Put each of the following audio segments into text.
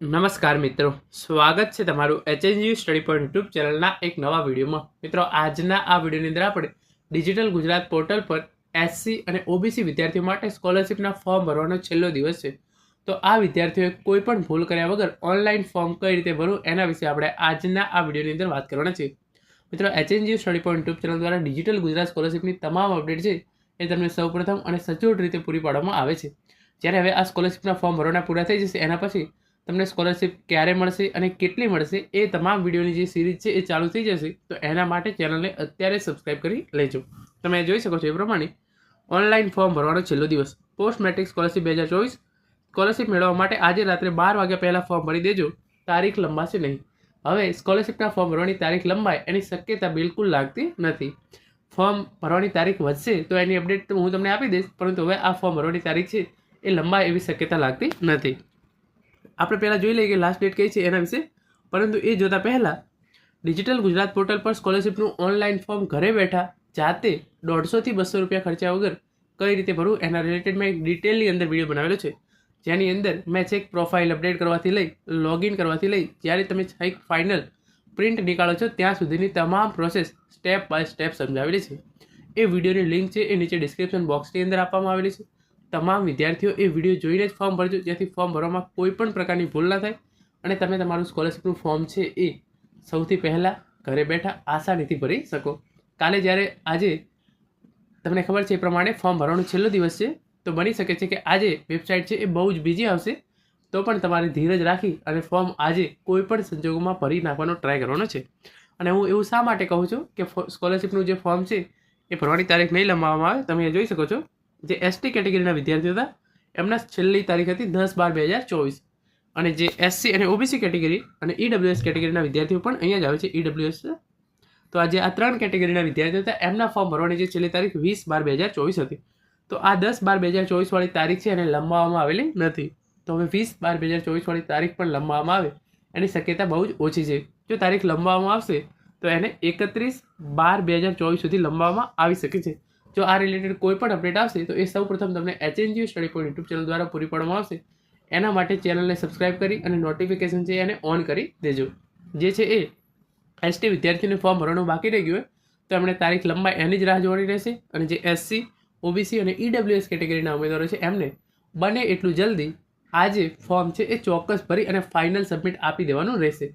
નમસ્કાર મિત્રો. સ્વાગત છે તમારું એચએનજી સ્ટડી પોઈન્ટ યુટ્યુબ ચેનલના એક નવા વિડીયોમાં. મિત્રો, આજના આ વિડીયોની અંદર આપણે ડિજિટલ ગુજરાત પોર્ટલ પર એસસી અને ઓબીસી વિદ્યાર્થીઓ માટે સ્કોલરશિપના ફોર્મ ભરવાનો છેલ્લો દિવસ છે. તો આ વિદ્યાર્થીઓએ કોઈ પણ ભૂલ કર્યા વગર ઓનલાઈન ફોર્મ કઈ રીતે ભરવું એના વિશે આપણે આજના આ વિડીયોની અંદર વાત કરવાના છે મિત્રો HNG study point YouTube channel દ્વારા ડિજિટલ ગુજરાત સ્કોલરશિપની તમામ અપડેટ છે એ તમને સૌપ્રથમ અને સચોટ રીતે પૂરી પાડવામાં આવે છે. જ્યારે હવે આ સ્કોલરશિપના ફોર્મ ભરવાના પૂરા થઈ જશે, એના પછી તમને સ્કોલરશિપ ક્યારે મળશે અને કેટલી મળશે એ તમામ વિડીયોની જે સિરીઝ છે એ ચાલુ થઈ જશે, તો એના માટે ચેનલને અત્યારે સબસ્ક્રાઈબ કરી લેજો. તમે જોઈ શકો છો એ પ્રમાણે ઓનલાઈન ફોર્મ ભરવાનો છેલ્લો દિવસ. પોસ્ટ મેટ્રિક સ્કોલરશિપ બે હજાર ચોવીસ. સ્કોલરશિપ મેળવવા માટે આજે રાત્રે બાર વાગ્યા પહેલાં ફોર્મ ભરી દેજો. તારીખ લંબાશે નહીં. હવે સ્કોલરશિપના ફોર્મ ભરવાની તારીખ લંબાય, એની શક્યતા બિલકુલ લાગતી નથી. ફોર્મ ભરવાની તારીખ વધશે તો એની અપડેટ હું તમને આપી દઈશ, પરંતુ હવે આ ફોર્મ ભરવાની તારીખ છે એ લંબાય એવી શક્યતા લાગતી નથી. આપણે પહેલાં જોઈ લઈએ કે લાસ્ટ ડેટ કઈ છે એના વિશે. પરંતુ એ જોતાં પહેલાં ડિજિટલ ગુજરાત પોર્ટલ પર સ્કોલરશિપનું ઓનલાઈન ફોર્મ ઘરે બેઠા જાતે દોઢસોથી બસો રૂપિયા ખર્ચ્યા વગર કઈ રીતે ભરવું એના રિલેટેડ મેં એક ડિટેલની અંદર વીડિયો બનાવેલો છે. જેની અંદર મેં છેક પ્રોફાઇલ અપડેટ કરવાથી લઈ લોગિન કરવાથી લઈ, જ્યારે તમે છેક ફાઇનલ પ્રિન્ટ નીકાળો છો, ત્યાં સુધીની તમામ પ્રોસેસ સ્ટેપ બાય સ્ટેપ સમજાવેલી છે. એ વિડીયોની લિંક છે એ નીચે ડિસ્ક્રિપ્શન બોક્સની અંદર આપવામાં આવેલી છે. તમામ વિદ્યાર્થીઓ એ વીડિયો જોઈને જ ફોર્મ ભરજો, જેથી ફોર્મ ભરવામાં કોઈ પણ પ્રકારની ભૂલ ના થાય. અને તમે તમારું સ્કોલરશિપનું ફોર્મ છે એ સૌથી પહેલાં ઘરે બેઠા આસાનીથી ભરી શકો. કાલે જ્યારે આજે તમને ખબર છે એ પ્રમાણે ફોર્મ ભરવાનો છેલ્લો દિવસ છે, તો બની શકે છે કે આજે વેબસાઇટ છે એ બહુ જ બીજી આવશે, તો પણ તમારે ધીરજ રાખી અને ફોર્મ આજે કોઈ પણ સંજોગોમાં ભરી નાખવાનો ટ્રાય કરવાનો છે. અને હું એવું શા માટે કહું છું કે સ્કોલરશિપનું જે ફોર્મ છે એ ભરવાની તારીખ નહીં લંબાવવામાં આવે, તમે જોઈ શકો છો. જે એસટી કેટેગરીના વિદ્યાર્થીઓ હતા, એમના છેલ્લી તારીખ હતી દસ બાર બે હજાર ચોવીસ. અને જે એસસી અને ઓબીસી કેટેગરી અને ઈડબ્લ્યુએસ કેટેગરીના વિદ્યાર્થીઓ પણ અહીંયા જ આવે છે ઈડબ્લ્યુએસ તો આજે આ ત્રણ કેટેગરીના વિદ્યાર્થીઓ હતા, એમના ફોર્મ ભરવાની જે છેલ્લી તારીખ વીસ બાર બે હજાર ચોવીસ હતી. તો આ દસ બાર બે હજાર ચોવીસવાળી તારીખ છે એને લંબાવવામાં આવેલી નથી. તો હવે વીસ બાર બે હજાર ચોવીસવાળી તારીખ પણ લંબાવવામાં આવે. એની શક્યતા બહુ જ ઓછી છે. જો તારીખ લંબાવવામાં આવશે, તો એને એકત્રીસ બાર બે હજાર ચોવીસ સુધી લંબાવવામાં આવી શકે છે. જો આ રિલેટેડ કોઈ પણ અપડેટ આવશે, તો એ સૌ પ્રથમ તમને HNGU study point YouTube channel દ્વારા પૂરી પાડવામાં આવશે. એના માટે ચેનલને સબસ્ક્રાઇબ કરી અને નોટિફિકેશન છે એને ઓન કરી દેજો. જે છે એ એસટી વિદ્યાર્થીઓને ફોર્મ ભરવાનું બાકી રહી ગયું હોય, તો એમણે તારીખ લંબાઈ એની જ રાહ જોવાની રહેશે અને જે એસસી ઓબીસી અને ઈડબ્લ્યુએસ કેટેગરીના ઉમેદવારો છે, એમને બને એટલું જલ્દી આજે ફોર્મ છે એ ચોક્કસ ભરી અને ફાઇનલ સબમિટ આપી દેવાનું રહેશે.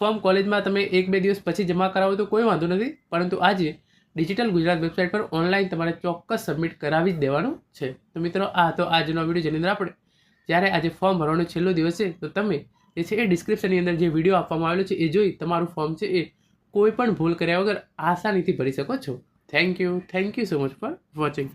ફોર્મ કોલેજમાં તમે એક બે દિવસ પછી જમા કરાવો તો કોઈ વાંધો નથી, પરંતુ આજે ડિજિટલ ગુજરાત વેબસાઇટ પર ઓનલાઈન તમારે ચોક્કસ સબમિટ કરાવી જ દેવાનું છે. તો મિત્રો, આ તો આજનો વીડિયો જેની અંદર આપણે જ્યારે આજે ફોર્મ ભરવાનો છેલ્લો દિવસ છે તો તમે જે છે એ ડિસ્ક્રિપ્શનની અંદર જે વીડિયો આપવામાં આવેલો છે, એ જોઈ તમારું ફોર્મ છે એ કોઈ પણ ભૂલ કર્યા વગર આસાનીથી ભરી શકો છો. Thank you thank you so much for watching